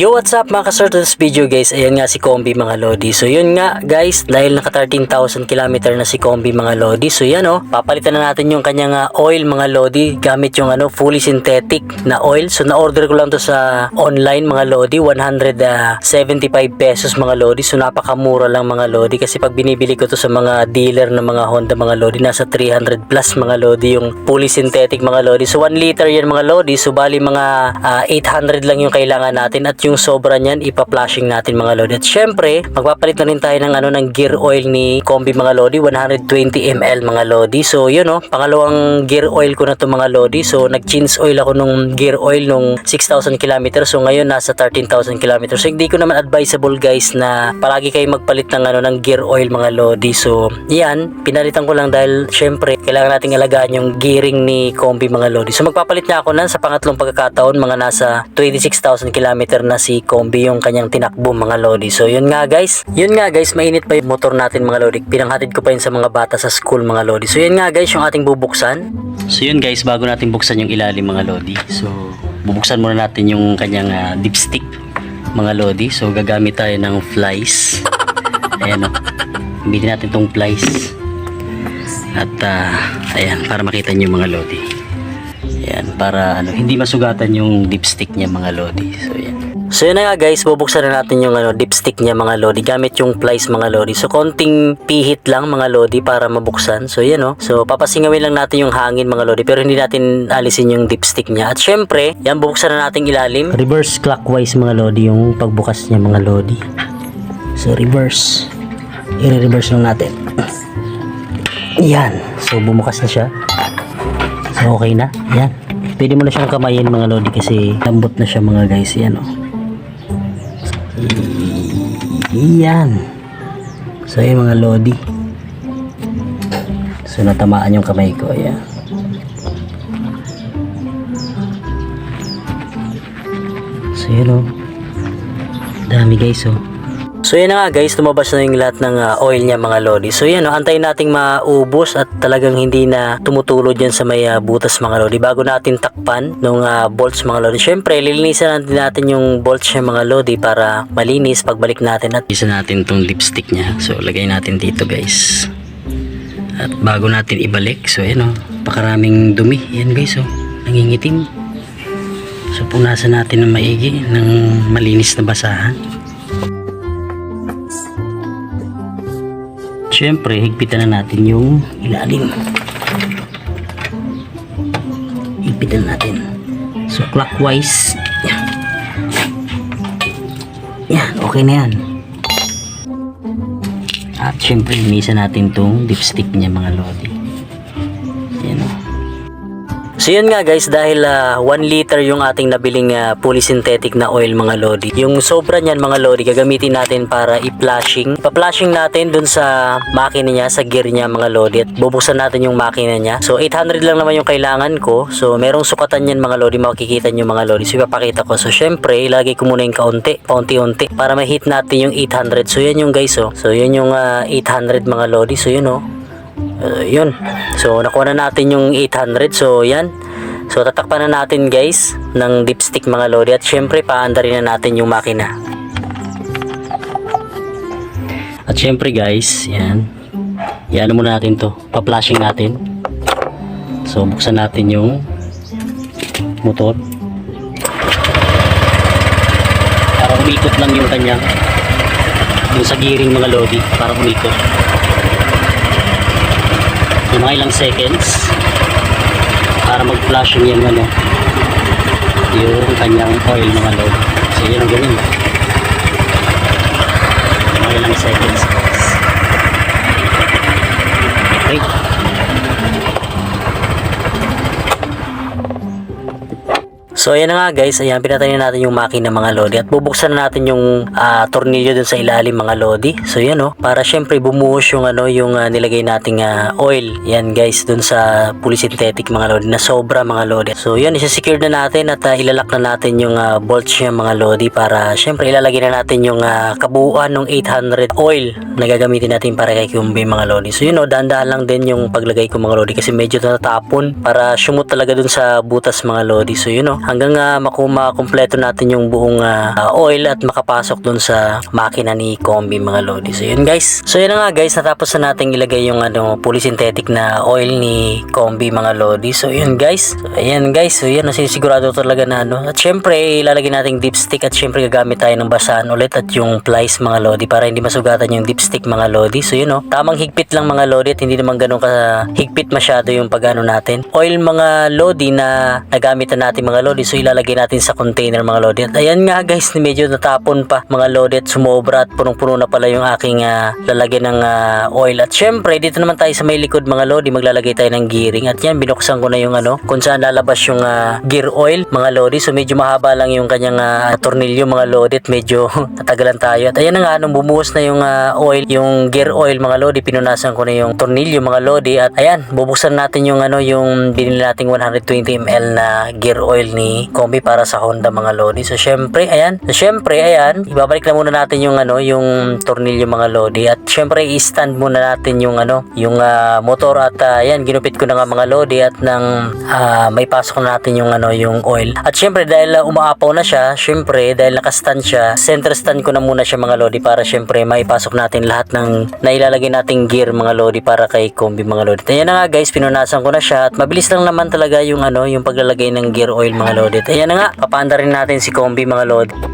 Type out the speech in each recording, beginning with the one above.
Yo, what's up mga kasort this video guys? Ayan nga si Combi mga Lodi. So yun nga guys, dahil naka 13,000 km na si Combi mga Lodi. So yan oh, papalitan na natin yung kanyang ah, oil mga Lodi gamit yung ano fully synthetic na oil. So na-order ko lang to sa online mga Lodi, 175 pesos mga Lodi. So napakamura lang mga Lodi kasi pag binibili ko to sa mga dealer ng mga Honda mga Lodi, nasa 300 plus mga Lodi yung fully synthetic mga Lodi. So 1 liter yan mga Lodi. So bali mga ah, 800 lang yung kailangan natin at yung sobra niyan ipa-flashing natin mga Lodi. At syempre, magpapalit na rin tayo ng ano ng gear oil ni Combi mga Lodi, 120 ml mga Lodi. So yun oh, pangalawang gear oil ko na to mga Lodi. So nag-change oil ako nung gear oil nung 6,000 km. So ngayon nasa 13,000 km. So hindi ko naman advisable guys na palagi kayo magpalit ng ano ng gear oil mga Lodi. So yan, pinalitan ko lang dahil syempre kailangan nating alagaan yung gearing ni Combi mga Lodi. So magpapalit na ako nan sa pangatlong pagkakataon mga nasa 26,000 km na si Combi yung kanyang tinakbo mga Lodi. So yun nga guys, yun nga guys, mainit pa yung motor natin mga Lodi. Pinanghatid ko pa yun sa mga bata sa school mga Lodi. So yun nga guys, yung ating bubuksan. So yun guys, bago natin buksan yung ilalim mga Lodi. So bubuksan muna natin yung kanyang ah, dipstick mga Lodi. So gagamit tayo ng flies. Ayan o. Bili natin tong flies. At ah, ayan, para makita nyo mga Lodi. Ayan, para ano, hindi masugatan yung dipstick niya mga Lodi. So ayan. So yun na nga guys, bubuksan na natin yung ano, dipstick niya mga Lodi gamit yung plies mga Lodi. So konting pihit lang mga Lodi para mabuksan. So yan oh. So papasingawin lang natin yung hangin mga Lodi pero hindi natin alisin yung dipstick niya. At syempre, yan bubuksan na natin ilalim. Reverse clockwise mga Lodi yung pagbukas niya mga Lodi. So reverse. I-reverse lang natin. Yan. So bumukas na siya. So okay na. Yan. Pwede mo na siyang kamayin mga Lodi kasi lambot na siya mga guys. Yan oh. Yan. So yung mga Lodi. So natamaan yung kamay ko. Ayan. So yun oh. Dami guys oh. So yan nga guys, lumabas na yung lahat ng ah, oil niya mga lodi. So yan, oh, antayin nating maubos at talagang hindi na tumutulod yan sa may ah, butas mga lodi. Bago natin takpan ng bolts mga lodi. Syempre, lilinisan natin, natin yung bolts niya mga lodi para malinis pagbalik natin. At isa natin tong lipstick niya. So lagay natin dito guys. At bago natin ibalik, so yan oh, pakaraming dumi. Yan guys oh, nangingitim. So punasan natin ng maigi ng malinis na basahan. Siyempre, higpitan na natin yung ilalim. Higpitan natin. So, clockwise. Yan. Yan, okay na yan. At syempre, linisan natin tong dipstick niya mga lodi. So yun nga guys, dahil 1 liter yung ating nabiling ah, polysynthetic na oil mga lodi. Yung sobra niyan mga lodi, gagamitin natin para i-flashing. Pa-flashing natin dun sa makina niya, sa gear niya mga lodi. At bubuksan natin yung makina niya. So 800 lang naman yung kailangan ko. So merong sukatan yan mga lodi, makikita nyo mga lodi. So ipapakita ko. So syempre, ilagay ko muna yung kaunti, paunti-unti para ma-hit natin yung 800. So yan yung guys oh. So yun yung ah, 800 mga lodi. So yun oh. Uh, yun. So, nakuha na natin yung 800. So, yan. So, tatakpan na natin guys ng dipstick mga lodi. At syempre, paandarin na natin yung makina. At syempre guys, yan. Yan muna natin to. Pa-flashing natin. So, buksan natin yung motor. Para umikot lang yung kanyang yung sa gearing mga lodi. Para umikot yung mga ilang seconds para mag-flash yung ano yung kanyang oil mga load so yun ang gawin. Mga ilang seconds So ayan na nga guys, ayan pinatay na natin yung makina mga lodi at bubuksan na natin yung ah, tornilyo dun sa ilalim mga lodi. So yan oh, para syempre bumuhos yung ano yung ah, nilagay nating ah, oil. Yan guys dun sa polysynthetic mga lodi na sobra mga lodi. So yan isa-secure na natin at ah, ilalak na natin yung ah, bolts niya mga lodi para syempre ilalagay na natin yung ah, kabuuan ng 800 oil na gagamitin natin para kay Kumbi mga lodi. So yun oh, dahan-dahan lang din yung paglagay ko mga lodi kasi medyo natatapon para sumot talaga dun sa butas mga lodi. So yun oh, hanggang uh, makuma kumpleto natin yung buong ah, oil at makapasok dun sa makina ni Combi mga lodi. So yun guys. So yun nga guys, natapos na natin ilagay yung ano polysynthetic na oil ni Combi mga lodi. So yun guys. So, ayan guys. So yan sigurado talaga na ano. At syempre ilalagay natin dipstick at syempre gagamit tayo ng basahan ulit at yung plies mga lodi para hindi masugatan yung dipstick mga lodi. So yun oh, tamang higpit lang mga lodi at hindi naman ganun ka higpit masyado yung pagano natin. Oil mga lodi na nagamit na natin mga lodi. So ilalagay natin sa container mga lodi. At ayan nga guys, medyo natapon pa mga lodi sumobra at punong-puno na pala yung aking ah, lalagyan ng ah, oil. At syempre, dito naman tayo sa may likod mga lodi, maglalagay tayo ng gearing. At yan, binuksan ko na yung ano, kung saan lalabas yung ah, gear oil mga lodi. So medyo mahaba lang yung kanyang ah, tornilyo mga lodi medyo natagalan tayo. At ayan na nga, nung bumuhos na yung ah, oil, yung gear oil mga lodi, pinunasan ko na yung tornilyo mga lodi. At ayan, bubuksan natin yung ano, yung binili nating 120 ml na gear oil ni Kombi para sa Honda mga lodi. So syempre, ayan, so, syempre, ayan, ibabalik na muna natin yung ano, yung tornilyo mga lodi. At syempre, i-stand muna natin yung ano, yung ah, motor at ah, ayan, ginupit ko na nga mga lodi at nang ah, may pasok na natin yung ano, yung oil. At syempre, dahil ah, umaapaw na siya, syempre, dahil nakastand siya, center stand ko na muna siya mga lodi para syempre maipasok natin lahat ng nailalagay nating gear mga lodi para kay Kombi mga lodi. Ayan na nga guys, pinunasan ko na siya at mabilis lang naman talaga yung ano, yung paglalagay ng gear oil mga lodi. At Ayan na nga, papaanda rin natin si Kombi mga lodi.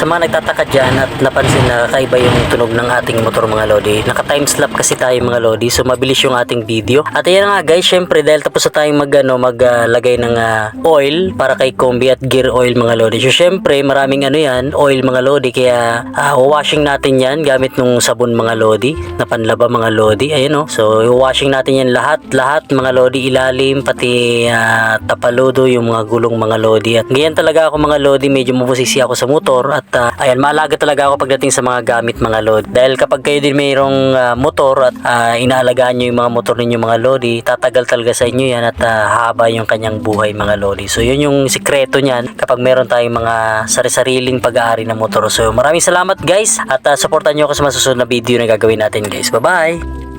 Sa mga nagtataka dyan at napansin na kakaiba yung tunog ng ating motor mga lodi, naka timeslap kasi tayo mga lodi so mabilis yung ating video. At ayan nga guys, syempre dahil tapos na tayong mag, ano, maglagay ng ah, oil para kay combi at gear oil mga lodi. So syempre maraming ano yan, oil mga lodi kaya ah, washing natin yan gamit nung sabon mga lodi na panlaba mga lodi. Ayun oh. So washing natin yan lahat, lahat mga lodi ilalim pati ah, tapaludo yung mga gulong mga lodi. At ganyan talaga ako mga lodi, medyo mabusisi ako sa motor at ah, ayan, maalaga talaga ako pagdating sa mga gamit mga lodi. Dahil kapag kayo din mayroong ah, motor at ah, inaalagaan nyo yung mga motor ninyo mga lodi, tatagal talaga sa inyo yan at ah, haba yung kanyang buhay mga lodi. So yun yung sikreto niyan kapag meron tayong mga sari-sariling pag-aari ng motor. So maraming salamat guys at ah, supportan nyo ako sa masusunod na video na gagawin natin guys. Bye-bye!